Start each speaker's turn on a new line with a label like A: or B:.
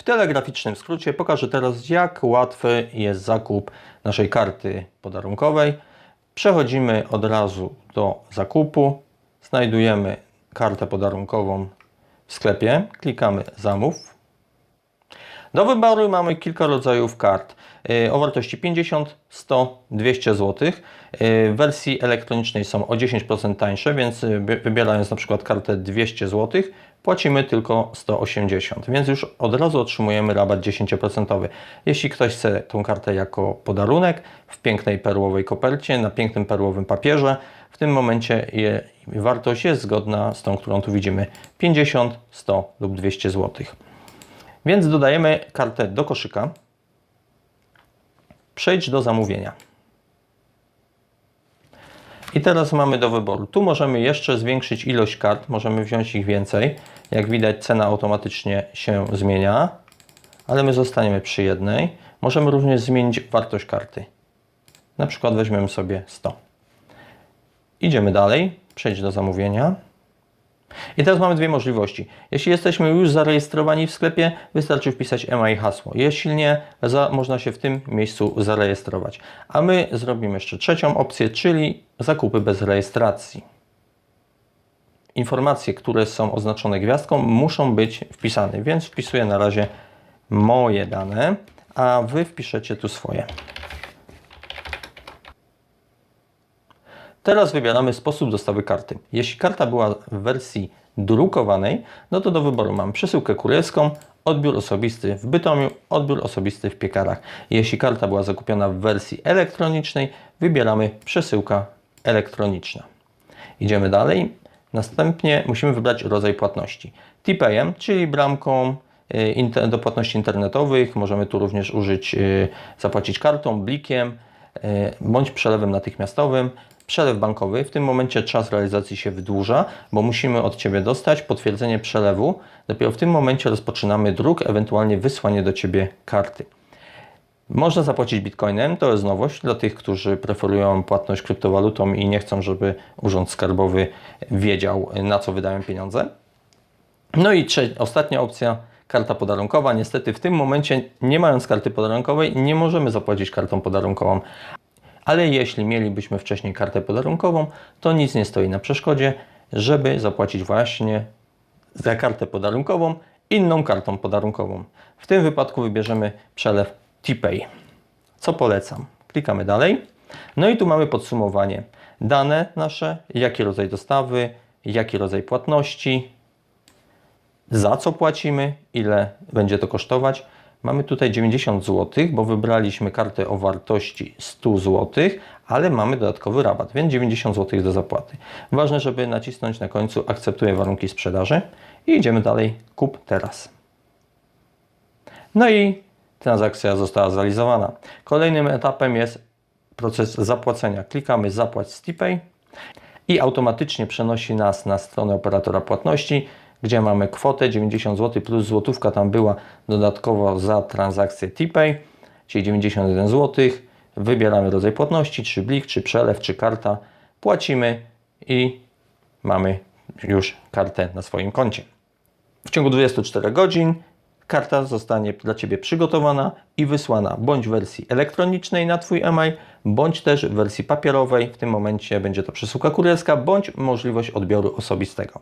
A: W telegraficznym skrócie pokażę teraz, jak łatwy jest zakup naszej karty podarunkowej. Przechodzimy od razu do zakupu. Znajdujemy kartę podarunkową w sklepie. Klikamy zamów. Do wyboru mamy kilka rodzajów kart y, o wartości 50, 100, 200 zł. W wersji elektronicznej są o 10% tańsze, więc y, wy- wybierając na przykład kartę 200 zł, płacimy tylko 180, więc już od razu otrzymujemy rabat 10%. Jeśli ktoś chce tą kartę jako podarunek w pięknej perłowej kopercie, na pięknym perłowym papierze, w tym momencie je, wartość jest zgodna z tą, którą tu widzimy 50, 100 lub 200 zł. Więc dodajemy kartę do koszyka. Przejdź do zamówienia. I teraz mamy do wyboru. Tu możemy jeszcze zwiększyć ilość kart, możemy wziąć ich więcej. Jak widać, cena automatycznie się zmienia, ale my zostaniemy przy jednej. Możemy również zmienić wartość karty. Na przykład weźmiemy sobie 100. Idziemy dalej, przejdź do zamówienia. I teraz mamy dwie możliwości. Jeśli jesteśmy już zarejestrowani w sklepie, wystarczy wpisać EMA i hasło. Jeśli nie, za, można się w tym miejscu zarejestrować. A my zrobimy jeszcze trzecią opcję, czyli zakupy bez rejestracji. Informacje, które są oznaczone gwiazdką, muszą być wpisane, więc wpisuję na razie moje dane, a Wy wpiszecie tu swoje. Teraz wybieramy sposób dostawy karty. Jeśli karta była w wersji drukowanej, no to do wyboru mam przesyłkę kurierską, odbiór osobisty w Bytomiu, odbiór osobisty w piekarach. Jeśli karta była zakupiona w wersji elektronicznej, wybieramy przesyłka elektroniczna. Idziemy dalej. Następnie musimy wybrać rodzaj płatności. TPM, czyli bramką inter- do płatności internetowych. Możemy tu również użyć, y, zapłacić kartą, blikiem y, bądź przelewem natychmiastowym. Przelew bankowy, w tym momencie czas realizacji się wydłuża, bo musimy od Ciebie dostać potwierdzenie przelewu. Dopiero w tym momencie rozpoczynamy druk, ewentualnie wysłanie do Ciebie karty. Można zapłacić bitcoinem, to jest nowość dla tych, którzy preferują płatność kryptowalutą i nie chcą, żeby Urząd Skarbowy wiedział, na co wydają pieniądze. No i ostatnia opcja, karta podarunkowa. Niestety w tym momencie, nie mając karty podarunkowej, nie możemy zapłacić kartą podarunkową. Ale jeśli mielibyśmy wcześniej kartę podarunkową, to nic nie stoi na przeszkodzie, żeby zapłacić właśnie za kartę podarunkową inną kartą podarunkową. W tym wypadku wybierzemy przelew TPay. Co polecam? Klikamy dalej. No i tu mamy podsumowanie. Dane nasze, jaki rodzaj dostawy, jaki rodzaj płatności, za co płacimy, ile będzie to kosztować. Mamy tutaj 90 zł, bo wybraliśmy kartę o wartości 100 zł, ale mamy dodatkowy rabat, więc 90 zł do zapłaty. Ważne, żeby nacisnąć na końcu akceptuję warunki sprzedaży i idziemy dalej, kup teraz. No i transakcja została zrealizowana. Kolejnym etapem jest proces zapłacenia. Klikamy zapłać z TPay i automatycznie przenosi nas na stronę operatora płatności, gdzie mamy kwotę 90 zł plus złotówka tam była dodatkowo za transakcję TPay, czyli 91 zł. Wybieramy rodzaj płatności, czy blik, czy przelew, czy karta. Płacimy i mamy już kartę na swoim koncie. W ciągu 24 godzin karta zostanie dla Ciebie przygotowana i wysłana bądź w wersji elektronicznej na Twój e-mail, bądź też w wersji papierowej. W tym momencie będzie to przesyłka kurierska, bądź możliwość odbioru osobistego.